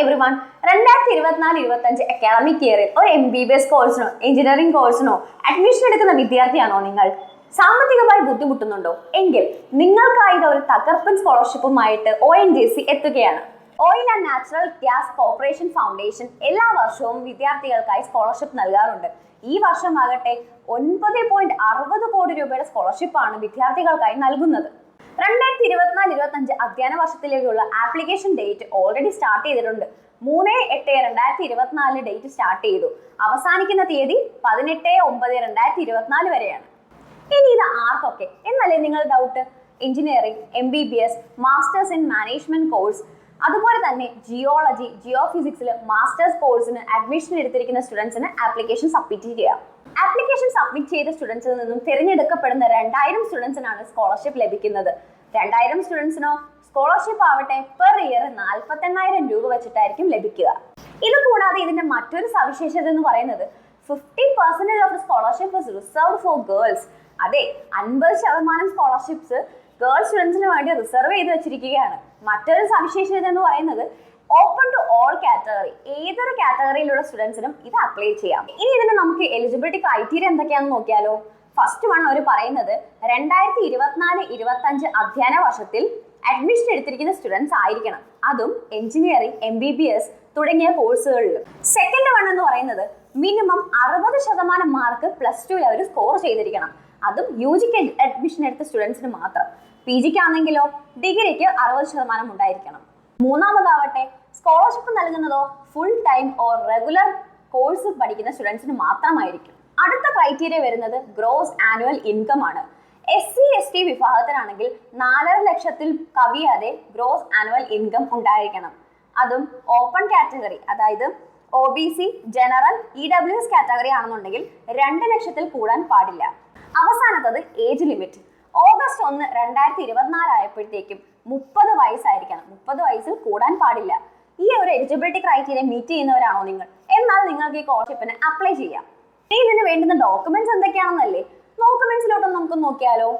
Every one രണ്ടായിരത്തി ഇരുപത്തിനാല് ഇരുപത്തഞ്ച് അക്കാഡമിക് ഇയറിൽ ഒരു എം ബി ബി എസ് കോഴ്സിനോ എഞ്ചിനീയറിംഗ് കോഴ്സിനോ അഡ്മിഷൻ എടുക്കുന്ന വിദ്യാർത്ഥിയാണോ നിങ്ങൾ? സാമ്പത്തികമായി ബുദ്ധിമുട്ടുന്നുണ്ടോ? എങ്കിൽ നിങ്ങൾക്കായി ഒരു തകർപ്പൻ സ്കോളർഷിപ്പുമായിട്ട് ഒ എൻ ജി സി എത്തുകയാണ്. Oil and natural gas corporation foundation എല്ലാ വർഷവും വിദ്യാർത്ഥികൾക്കായി സ്കോളർഷിപ്പ് നൽകാറുണ്ട്. ഈ വർഷമാകട്ടെ ഒൻപത് പോയിന്റ് അറുപത് കോടി രൂപയുടെ സ്കോളർഷിപ്പാണ് വിദ്യാർത്ഥികൾക്കായി നൽകുന്നത്. രണ്ടായിരത്തി ഇരുപത്തിനാല് ഇരുപത്തഞ്ച് അധ്യയന വർഷത്തിലേക്കുള്ള ആപ്ലിക്കേഷൻ ഡേറ്റ് ഓൾറെഡി സ്റ്റാർട്ട് ചെയ്തിട്ടുണ്ട്. മൂന്ന് എട്ട് രണ്ടായിരത്തി ഇരുപത്തിനാലിന് ഡേറ്റ് സ്റ്റാർട്ട് ചെയ്തു. അവസാനിക്കുന്ന തീയതി പതിനെട്ട് ഒമ്പത് രണ്ടായിരത്തി ഇരുപത്തിനാല് വരെയാണ്. ഇനി ഇത് ആർക്കൊക്കെ? എന്നല്ലേ നിങ്ങൾ doubt engineering M B B S masters in management course അതുപോലെ തന്നെ ജിയോളജി ജിയോ ഫിസിക്സിൽ മാസ്റ്റേഴ്സ് കോഴ്സിന് അഡ്മിഷൻ എടുത്തിരിക്കുന്ന സ്റ്റുഡൻസിന് ആപ്ലിക്കേഷൻ സബ്മിറ്റ് ചെയ്യാം ആപ്ലിക്കേഷൻ സബ്മിറ്റ് ചെയ്ത സ്റ്റുഡൻസിൽ നിന്നും തിരഞ്ഞെടുക്കപ്പെടുന്ന രണ്ടായിരം സ്റ്റുഡൻസിനാണ് സ്കോളർഷിപ്പ് ലഭിക്കുന്നത്. രണ്ടായിരം സ്റ്റുഡൻസിനോ സ്കോളർഷിപ്പ് ആവട്ടെ പെർ ഇയർ നാൽപ്പത്തെണ്ണായിരം രൂപ വെച്ചിട്ടായിരിക്കും ലഭിക്കുക. ഇത് കൂടാതെ ഇതിന്റെ മറ്റൊരു സവിശേഷത എന്ന് പറയുന്നത് fifty percentage of scholarship reserve for girls അതെ അൻപത് ശതമാനം സ്കോളർഷിപ്സ് ഗേൾ സ്റ്റുഡൻസിന് വേണ്ടി റിസർവ് ചെയ്ത് വെച്ചിരിക്കുകയാണ്. മറ്റൊരു സവിശേഷത എന്ന് പറയുന്നത് കാറ്റഗറി ഏതൊരു കാറ്റഗറിയിലുള്ള സ്റ്റുഡൻസിനും ഇത് അപ്ലൈ ചെയ്യാം. ഇനി ഇതിന് നമുക്ക് എലിജിബിലിറ്റി ക്രൈറ്റീരിയ എന്തൊക്കെയാണെന്ന് നോക്കിയാലോ. ഫസ്റ്റ് വൺ അവർ പറയുന്നത് രണ്ടായിരത്തി ഇരുപത്തിനാല് ഇരുപത്തി അഞ്ച് അധ്യയന വർഷത്തിൽ അഡ്മിഷൻ എടുത്തിരിക്കുന്ന സ്റ്റുഡൻസ് ആയിരിക്കണം. അതും engineering M B B S തുടങ്ങിയ കോഴ്സുകളിലും സെക്കൻഡ് വൺ എന്ന് പറയുന്നത് മിനിമം അറുപത് ശതമാനം മാർക്ക് പ്ലസ് ടുവിൽ അവർ സ്കോർ ചെയ്തിരിക്കണം. അതും യു ജിക്ക് അഡ്മിഷൻ എടുത്ത സ്റ്റുഡൻസിന് മാത്രം. പി ജിക്ക് ആണെങ്കിലോ ഡിഗ്രിക്ക് അറുപത് ശതമാനം ഉണ്ടായിരിക്കണം. മൂന്നാമതാവട്ടെ നൽകുന്നതോ full time or regular course പഠിക്കുന്ന സ്റ്റുഡൻസിന് മാത്രമായിരിക്കും. അടുത്ത ക്രൈറ്റീരിയ വരുന്നത് ഗ്രോസ് ആനുവൽ ഇൻകം ആണ്. എസ് സി എസ് ടി വിഭാഗത്തിനാണെങ്കിൽ നാലര ലക്ഷത്തിൽ കവിയാതെ ഗ്രോസ് ആനുവൽ ഇൻകം ഉണ്ടായിരിക്കണം. അതും ഓപ്പൺ കാറ്റഗറി അതായത് O B C general E W S category ആണെന്നുണ്ടെങ്കിൽ രണ്ട് ലക്ഷത്തിൽ കൂടാൻ പാടില്ല. അവസാനത്തത് ഏജ് ലിമിറ്റ് ഓഗസ്റ്റ് ഒന്ന് രണ്ടായിരത്തി ഇരുപത്തിനാലായപ്പോഴത്തേക്കും മുപ്പത് വയസ്സായിരിക്കണം. മുപ്പത് വയസ്സിൽ കൂടാൻ പാടില്ല. ഈ ഒരു എലിജിബിലിറ്റി ക്രൈറ്റീരിയ മീറ്റ് ചെയ്യുന്നവരാണോ നിങ്ങൾ? എന്നാൽ നിങ്ങൾക്ക് ഈ സ്കോളർഷിപ്പിന് അപ്ലൈ ചെയ്യാം. ഇനി ഇതിന് വേണ്ടുന്ന ഡോക്യുമെന്റ്സ് എന്തൊക്കെയാണെന്നല്ലേ? ഡോക്യുമെന്റ്സിലോട്ടൊന്ന് നമുക്ക് നോക്കിയാലോ.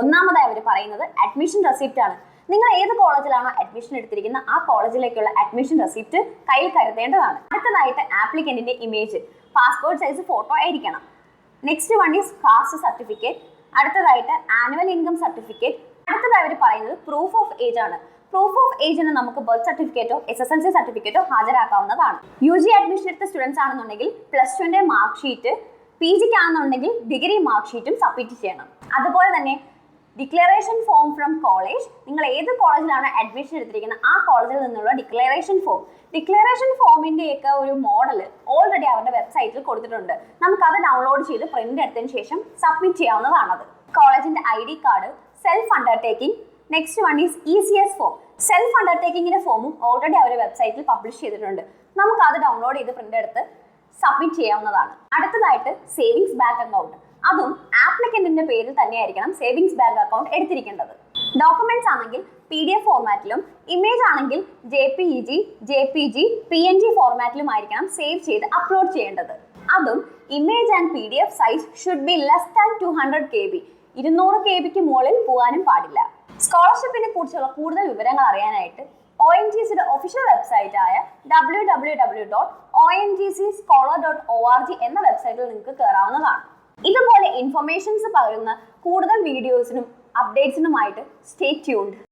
ഒന്നാമതായി അവർ പറയുന്നത് അഡ്മിഷൻ റെസിപ്റ്റ് ആണ്. നിങ്ങൾ ഏത് കോളേജിലാണോ അഡ്മിഷൻ എടുത്തിരിക്കുന്ന ആ കോളേജിലേക്കുള്ള അഡ്മിഷൻ റെസിപ്റ്റ് കയ്യിൽ കരുതേണ്ടതാണ്. അടുത്തതായിട്ട് ആപ്ലിക്കന്റിന്റെ ഇമേജ് പാസ്പോർട്ട് സൈസ് ഫോട്ടോ ആയിരിക്കണം next one is caste certificate അടുത്തതായിട്ട് ആനുവൽ ഇൻകം സർട്ടിഫിക്കറ്റ് അടുത്തതായി അവർ പറയുന്നത് പ്രൂഫ് ഓഫ് ഏജ് ആണ്. പ്രൂഫ് ഓഫ് ഏജിന് നമുക്ക് ബർത്ത് സർട്ടിഫിക്കറ്റോ എസ് എസ് എൽ സി സർട്ടിഫിക്കറ്റോ ഹാജരാക്കാവുന്നതാണ്. യു ജി അഡ്മിഷൻ എടുത്ത സ്റ്റുഡൻസ് ആണെന്നുണ്ടെങ്കിൽ പ്ലസ് ടുവിന്റെ മാർക്ക് ഷീറ്റ് പി ജിക്ക് ആണെന്നുണ്ടെങ്കിൽ ഡിഗ്രി മാർക്ക് ഷീറ്റും സബ്മിറ്റ് ചെയ്യണം. അതുപോലെ തന്നെ ഡിക്ലറേഷൻ ഫോം ഫ്രം കോളേജ് നിങ്ങൾ ഏത് കോളേജിലാണ് അഡ്മിഷൻ എടുത്തിരിക്കുന്നത് ആ കോളേജിൽ നിന്നുള്ള ഡിക്ലറേഷൻ ഫോം ഡിക്ലറേഷൻ ഫോമിന്റെയൊക്കെ ഒരു മോഡൽ ഓൾറെഡി അവരുടെ വെബ്സൈറ്റിൽ കൊടുത്തിട്ടുണ്ട്. നമുക്ക് അത് ഡൗൺലോഡ് ചെയ്ത് പ്രിന്റ് എടുത്തതിന് ശേഷം സബ്മിറ്റ് ചെയ്യാവുന്നതാണത്. കോളേജിന്റെ I D card self undertaking next one is E C S form self അണ്ടർടേക്കിങ്ങിന്റെ ഫോമും ഓൾറെഡി അവർ വെബ്സൈറ്റിൽ പബ്ലിഷ് ചെയ്തിട്ടുണ്ട്. നമുക്ക് അത് ഡൗൺലോഡ് ചെയ്ത് പ്രിന്റ് എടുത്ത് സബ്മിറ്റ് ചെയ്യാവുന്നതാണ്. അടുത്തതായിട്ട് സേവിങ്സ് ബാങ്ക് അക്കൗണ്ട് അതും ആപ്ലിക്കന്റിന്റെ പേരിൽ തന്നെയായിരിക്കണം സേവിങ്സ് ബാങ്ക് അക്കൗണ്ട് എടുത്തിരിക്കേണ്ടത്. ഡോക്യുമെന്റ്സ് ആണെങ്കിൽ പി ഡി എഫ് ഫോർമാറ്റിലും ഇമേജ് ആണെങ്കിൽ J P E G J P G P N G ഫോർമാറ്റിലും ആയിരിക്കണം സേവ് ചെയ്ത് അപ്ലോഡ് ചെയ്യേണ്ടത്. അതും image and P D F size should be less than two hundred K B ഇരുന്നൂറ് K ബിക്ക് മുകളിൽ പോകാനും പാടില്ല. സ്കോളർഷിപ്പിനെ കുറിച്ചുള്ള കൂടുതൽ വിവരങ്ങൾ അറിയാനായിട്ട് ഒ എൻ ജി സിയുടെ ഒഫീഷ്യൽ വെബ്സൈറ്റ് ആയ W W W dot O N G C scholar dot O R G എന്ന വെബ്സൈറ്റിൽ നിങ്ങൾക്ക് കയറാവുന്നതാണ് ഇതുപോലെ ഇൻഫർമേഷൻസ് പകരുന്ന കൂടുതൽ വീഡിയോസിനും അപ്ഡേറ്റ്സിനുമായിട്ട് സ്റ്റേ ട്യൂൺഡ്